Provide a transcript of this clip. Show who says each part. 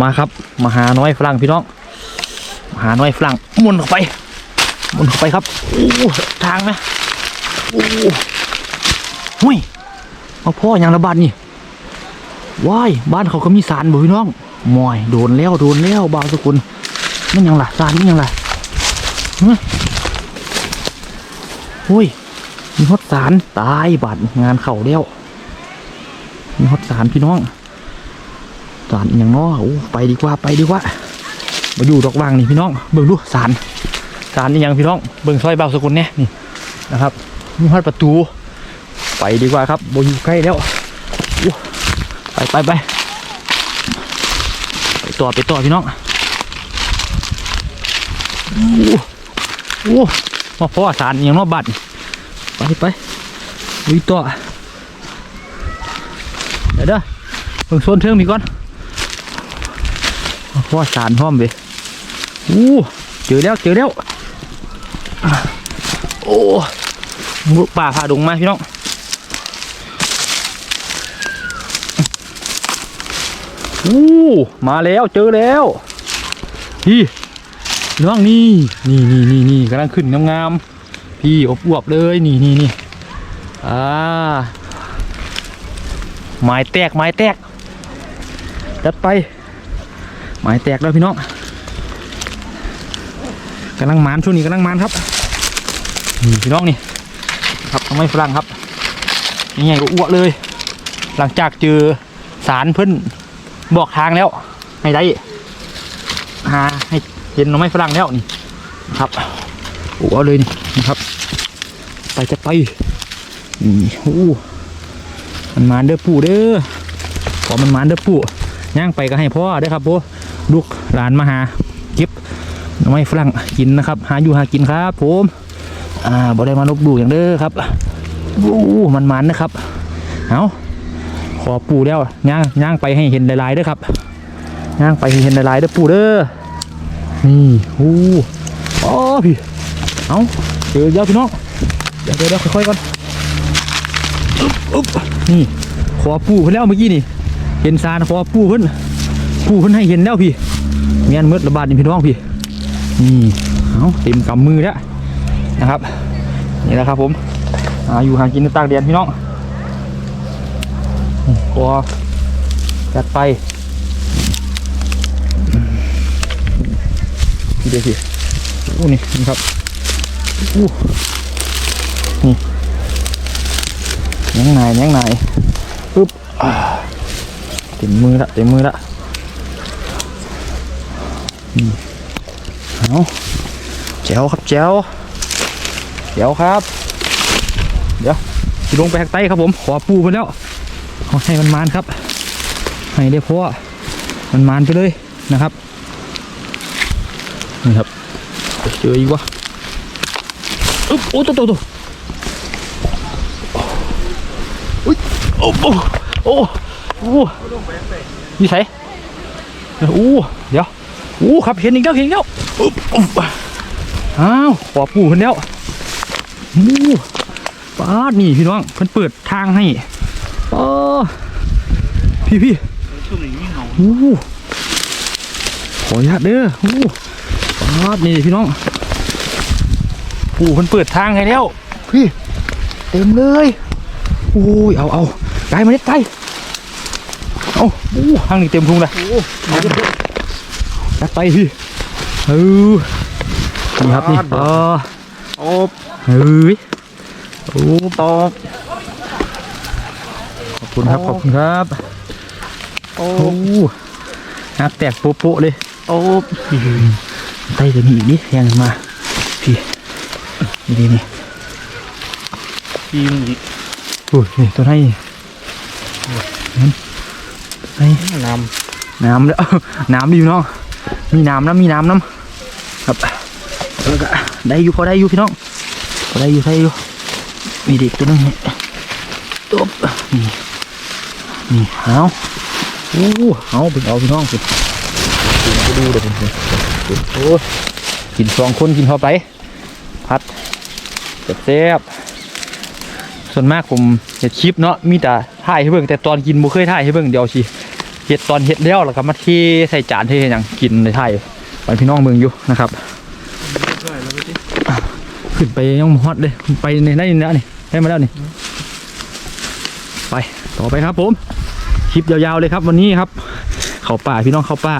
Speaker 1: มาครับมาหาน้อยฝรั่งพี่น้องมาหาน้อยฝรั่งมุนเข้าไปมุนเข้าไปครับโอ้ทางไหมโอ้หุ้ยมาพ่ออย่างละบาดนี่ว้ายบ้านเขาก็มีสารบ่พี่น้องมอยโดนแล้วโดนแล้วบางสกุลมันยังล่ะสารมันหยังล่ะเฮ้ยโอ้ยมีฮอดสารตายบาดงานเข่าแล้วมีฮอดสารพี่น้อง สารอย่างน้อโอ้ไปดีกว่าไปดีกว่ามาอยู่ดอกวางนี่พี่น้องเบิ่งดูสารสารอย่างพี่น้องเบิ่งซอยเบาสกุลเนี่ยนี่นะครับมีฮอดประตู ไปดีกว่าครับโบอยู่ใกล้แล้วไปไปไปไปต่อไปต่อพี่น้องโอ้โอ้มาพ่อสารอย่างน้อบัตรไปไปลุยต่อเดี๋ยวเด้อเบิ่งโซนเทิงมีก่อน พ่อสารพร้อมไปอู้เจอแล้วเจอแล้วโอ้ป่าผ่าดงมาพี่น้องอู้มาแล้วเจอแล้วพี่น้องนี่นี่นี่นี่นี่กำลังขึ้นงามๆพี่อบอวบเลยนี่นี่นี่อ่าไม้แตกไม้แตกจัดไป หมายแตกแล้วพี่น้องกำลังมานช่วงนี้กำลังมานครับนี่พี่น้องนี่ครับทำไมฝรั่งครับยังไงก็อ้วกเลย หลังจากเจอสารเพิ่นบอกทางแล้วให้ได้หาให้เห็นน่องไม้ฝรั่งแล้วนี่ครับอ้วกเลยนี่นะครับ ไปจะไปนี่โอ้มันมานเด้อปู่เด้อขอมันมานเด้อปู่ ย่างไปก็ให้พ่อได้ครับพ่ลูกหลานมาหาเก็บไม้ฝรั่งกินนะครับ หาอยู่หากินครับ ผมอ่าบ่ได้มาลบดูอย่างเด้อครับโอ้มันมันนะครับเอาขอปูแล้วย่างย่างไปให้เห็นลายๆด้ครับย่างไปให้เห็นลายๆด้ปูเด้อนี่โอ้โอ้พี่เอาเจอเยอะพี่น้องเดี๋ยวเดี๋ยวค่อยๆก่อนอึ๊บอึ๊บนี่ขอปูไปแล้วเมื่อกี้นี่ เห็นซานขอปูเพิ่นปูเพิ่นให้เห็นแล้วพี่เมียนมืดระบาดนี่พี่น้องพี่นี่เอาเต็มกำมือแล้วนะครับนี่แหละครับผมออยู่หากินตากแดดพี่น้องนี่อจัดไปพี่เดี๋ยวพี่โอ้นี่นี่ครับอู้นี่ยังไงยังไงปึ๊บอ่า เต็มมือละเต็มมือละเอาแจ๋วครับแจ๋วแจ๋วครับ เดี๋ยวลงไปข้างใต้ครับผมขอปูไปแล้วเอให้มันมานครับ ให้ได้เพราะว่ามันมานไปเลยนะครับนี่ครับเจออีกวะอึ๊บโอ้ตัวตัวตัวอุ้ยโอ้โอ้โอ้ อู้นี่ใส่อู้เดี๋ยวอู้ครับเห็นอีกแล้วเห็นอีกแล้วอุ๊บอุ๊บอ้าวขอปูเพิ่นแล้วอู้ป้าดนี่พี่น้องเพิ่นเปิดทางให้ป้าพี่พี่อู้ขออนุญาตเด้ออู้ป้าดนี่พี่น้องปูเพิ่นเปิดทางให้แล้วพี่เต็มเลยโอ้ยเอาเอาไกลมาเด็ดไกล เอาโอ้ทางนี้เต็มพุงเลยจัดไปพี่เออนี่ครับนี่เออ
Speaker 2: โอ้
Speaker 1: เฮ้ยโอ้
Speaker 2: ตอบ
Speaker 1: ขอบคุณครับ ขอบคุณครับ
Speaker 2: โอ้
Speaker 1: โอ้นักแตกโป๊ะๆเลย
Speaker 2: โอ้
Speaker 1: ไต้ตัวนี้อีกนิดยังมา พี่ นี่ดีนี่
Speaker 2: ทีมอีก
Speaker 1: โอ้ยนี่ตัวไหนนั่น ไอ้
Speaker 2: น
Speaker 1: น้ำแล้วน้ำดิพี่น้องมีน้ำน้ำมีน้ำน้ำครับแล้วก็ได้อยู่พอได้อยู่พี่น้องพอได้อยู่ได้อยู่มีเด็กตัวนึงนี่ตบนี่นี่เอาโอ้เอาเป็นเอาพี่น้องสิกินไปดูเดี๋ยวผมกินโอ้ยกินสองคนกินเข้าไป พัดแซ่บๆ ส่วนมากผมจะคลิปเนาะมีแต่ถ่ายให้เบิ่งแต่ตอนกินบ่เคยถ่ายให้เบิ่งเดียวสิเห็ดตอนเห็ดแล้วแล้วก็มาเทใส่จานเฮ็ดหยังกินในไทยไปพี่น้องเมืองอยู่นะครับขึ้นไปยังฮอตเลยไปในได้แล้วนี่ได้มาแล้วนี่ไปต่อไปครับผมคลิปยาวๆเลยครับวันนี้ครับ เขาป่าพี่น้องเขาป่า